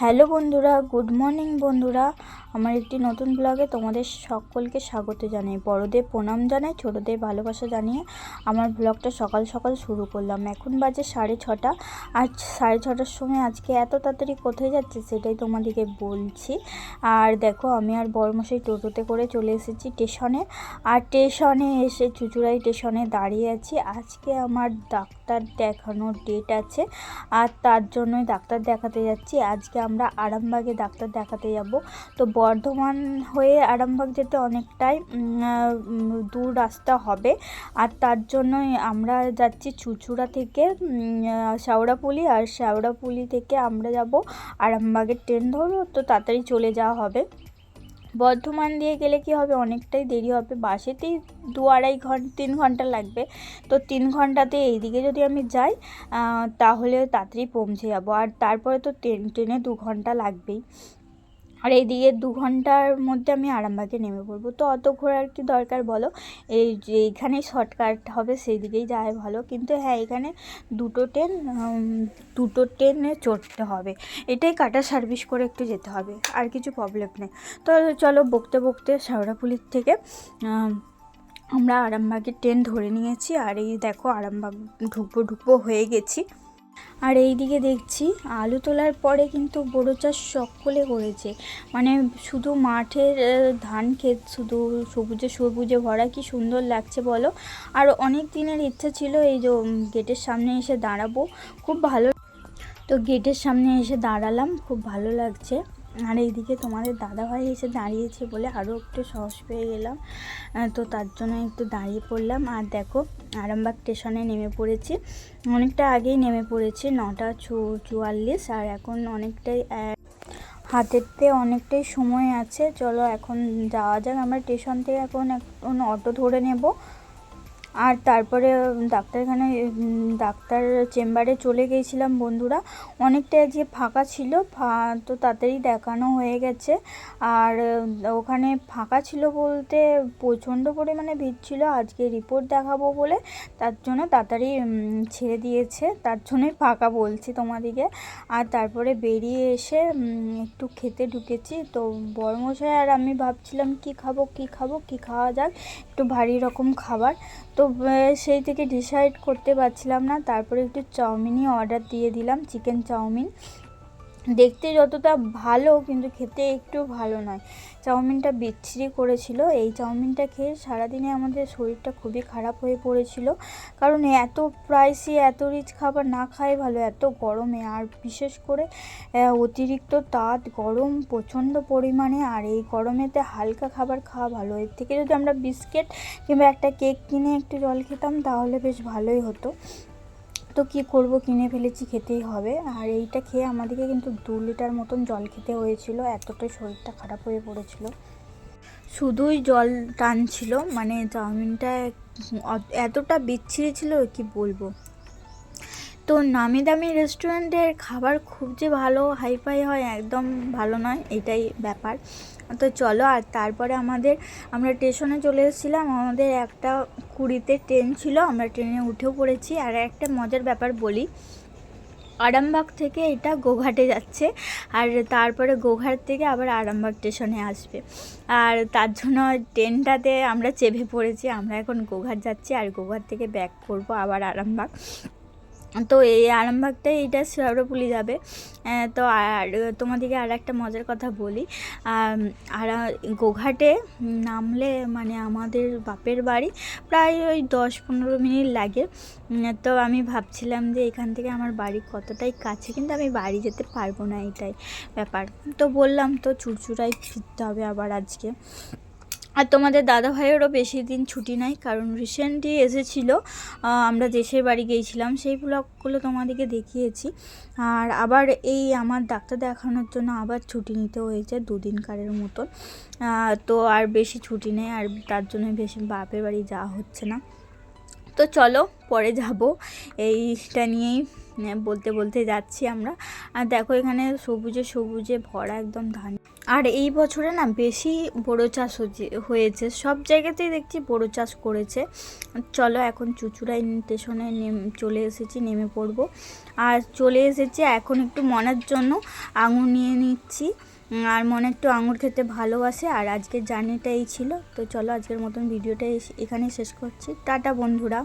Hello বন্ধুরা good morning বন্ধুরা। আমার একটি নতুন ব্লগে তোমাদের সকলকে স্বাগত জানাই। বড়দের প্রণাম জানাই, ছোটদের ভালোবাসা জানিয়ে আমার ব্লগটা সকাল সকাল শুরু করলাম। এখন বাজে সাড়ে ছটা। আজ সাড়ে ছটার সময় আজকে এত তাড়াতাড়ি কোথায় যাচ্ছে সেটাই তোমাদেরকে বলছি। আর দেখো, আমি আর বড়মশাই টোটোতে করে চলে এসেছি স্টেশনে। আর স্টেশনে এসে চুচুড়াই স্টেশনে দাঁড়িয়ে আছি। আজকে আমার ডাক্তার দেখানোর ডেট আছে। আর তার জন্যই ডাক্তার দেখাতে যাচ্ছি। আজকে আমরা আরামবাগে ডাক্তার দেখাতে যাব। তো বর্ধমান হয়ে আরামবাগ যেতে অনেকটাই দূর রাস্তা হবে। আর তার জন্যই আমরা যাচ্ছি চুচুড়া থেকে শাওড়াপুলি আর শাওড়াপুলি থেকে আমরা যাব আরামবাগের ট্রেন ধরবো তো তাড়াতাড়ি চলে যাওয়া হবে। বর্ধমান দিয়ে গেলে কি হবে? অনেকটাই দেরি হবে। বাসেতেই দু আড়াই ঘণ্টা তিন ঘণ্টা লাগবে। তো তিন ঘন্টাতে এইদিকে যদি আমি যাই তাহলে তাড়াতাড়ি পৌঁছে যাব। আর তারপরে তো ট্রেন, ট্রেনে দু ঘণ্টা লাগবেই। আর এই এইদিকে দু ঘণ্টার মধ্যে আমি আরামবাগে নেমে পড়ব। তো অত ঘোরার কি দরকার বলো? এই যে এইখানেই শর্টকাট হবে সেই দিকেই যাওয়াই ভালো। কিন্তু হ্যাঁ এখানে দুটো ট্রেন দুটো ট্রেনে চড়তে হবে। এটাই কাটা সার্ভিস করে একটু যেতে হবে, আর কিছু প্রবলেম নেই। তো চলো বকতে বকতে শাওড়াপুলির থেকে আমরা আরামবাগের ট্রেন ধরে নিয়েছি। আর এই দেখো আরামবাগ ঢুকবো ঢুকবো হয়ে গেছি। আর এই দিকে দেখছি আলু তোলার পরে কিন্তু বড়ো চাষ সকলে করেছে। মানে শুধু মাঠের ধান ক্ষেত, শুধু সবুজে সবুজে ভরা কি সুন্দর লাগছে বলো? আর অনেক দিনের ইচ্ছা ছিল এই যে গেটের সামনে এসে দাঁড়াবো। খুব ভালো তো গেটের সামনে এসে দাঁড়ালাম, খুব ভালো লাগছে। আর এইদিকে তোমাদের দাদাভাই এসে দাঁড়িয়েছে বলে আরও একটু সাহস পেয়ে গেলাম। তো তার জন্য একটু দাঁড়িয়ে পড়লাম। আর দেখো, আরামবাগ স্টেশনে নেমে পড়েছি। অনেকটা আগেই নেমে পড়েছি, নটা চুয়াল্লিশ, আর এখন অনেকটাই হাতেতে অনেকটাই সময় আছে। চলো এখন যাওয়া যাক। আমরা স্টেশন থেকে এখন এখন অটো ধরে নেব। আর তারপরে ডাক্তারখানায় ডাক্তার চেম্বারে চলে গিয়েছিলাম বন্ধুরা। অনেকটা যে ফাঁকা ছিল, ফা- তো তাড়াতাড়ি দেখানো হয়ে গেছে। আর ওখানে ফাঁকা ছিল বলতে প্রচণ্ড পরিমাণে ভিড় ছিল। আজকে রিপোর্ট দেখাবো বলে তার জন্য তাড়াতাড়ি ছেড়ে দিয়েছে। তার জন্যই ফাঁকা বলছি তোমাদিকে। আর তারপরে বেরিয়ে এসে একটু খেতে ঢুকেছি। তো বড়মশাই আর আমি ভাবছিলাম, কি খাব কি খাব, কি খাওয়া যাক? একটু ভারী রকম খাবার। তো সেই থেকে ডিসাইড করতে পারছিলাম না। তারপরে একটু চাউমিনই অর্ডার দিয়ে দিলাম চিকেন চাউমিন। দেখতে যতটা ভালো, কিন্তু খেতে একটু ভালো নয়। চাউমিনটা বিচ্ছিরি করেছিল। এই চাউমিনটা খেয়ে সারাদিনে আমাদের শরীরটা খুবই খারাপ হয়ে পড়েছিল। কারণ এত প্রাইসি এত রিচ খাবার না খাই ভালো, এত গরমে। আর বিশেষ করে অতিরিক্ত তাত, গরম প্রচণ্ড পরিমাণে। আর এই গরমেতে হালকা খাবার খাওয়া ভালো। এর থেকে যদি আমরা বিস্কিট কিংবা একটা কেক কিনে একটু জল খেতাম, তাহলে বেশ ভালোই হতো। তো কি করব, কিনে ফেলেছি, খেতেই হবে। আর এইটা খেয়ে আমাদেরকে কিন্তু দু লিটার মতন জল খেতে হয়েছিল, এতটাই শরীরটা খারাপ হয়ে পড়েছিল। শুধুই জল টানছিল মানে চাউমিনটা এতটা বিচ্ছিরি ছিল, কি বলব? তো নামি দামি রেস্টুরেন্টের খাবার খুব যে ভালো, হাইফাই হয় একদম ভালো নয়, এটাই ব্যাপার। তো চলো, আর তারপরে আমাদের, আমরা স্টেশনে চলে এসেছিলাম, আমাদের একটা কুড়িতে ট্রেন ছিল, আমরা ট্রেনে উঠেও পড়েছি। আর একটা মজার ব্যাপার বলি, আরামবাগ থেকে এটা গোঘাটে যাচ্ছে, আর তারপরে গোঘাট থেকে আবার আরামবাগ স্টেশনে আসবে। আর তার জন্য ট্রেনটাতে আমরা চেপে পড়েছি, আমরা এখন গোঘাট যাচ্ছি, আর গোঘাট থেকে ব্যাক করব আবার আরামবাগ। তো এই আরামবাগটাই এইটা শেওড়াপুলি যাবে। তো আর তোমাদেরকে আর একটা মজার কথা বলি। আর, গোঘাটে নামলে মানে আমাদের বাপের বাড়ি প্রায় ওই দশ পনেরো মিনিট লাগে। তো আমি ভাবছিলাম যে এখান থেকে আমার বাড়ি কতটাই কাছে, কিন্তু আমি বাড়ি যেতে পারব না এটাই ব্যাপার। তো বললাম তো চুরচুড়াই ফিরতে হবে আবার আজকে। আর তোমাদের দাদা ভাইয়েরও বেশি দিন ছুটি নাই, কারণ রিসেন্টলি এসেছিল আমরা দেশের বাড়ি গিয়েছিলাম, সেই ব্লগগুলো তোমাদেরকে দেখিয়েছি। আর আবার এই আমার ডাক্তার দেখানোর জন্য আবার ছুটি নিতে হয়েছে দুদিনকারের মতন। তো আর বেশি ছুটি নেই, আর তার জন্য বেশি বাপের বাড়ি যাওয়া হচ্ছে না। তো চলো, পরে যাব, এইটা নিয়েই। বলতে বলতে যাচ্ছি আমরা। আর দেখো এখানে সবুজে সবুজে ভরা একদম ধান। আর এই বছরে না বেশি বড়ো চাষ হয়েছে। সব জায়গাতেই দেখছি বড়ো চাষ করেছে। চলো এখন চুচুড়াই স্টেশনে চলে এসেছি, নেমে পড়ব। আর চলে এসেছি এখন একটু মনের জন্য আঙুর নিয়ে নিচ্ছি। আর মনে একটু আঙুর খেতে ভালোবাসে। আর আজকের জার্নিটা এই ছিল। তো চলো আজকের মতন ভিডিওটা এখানেই শেষ করছি। টাটা বন্ধুরা।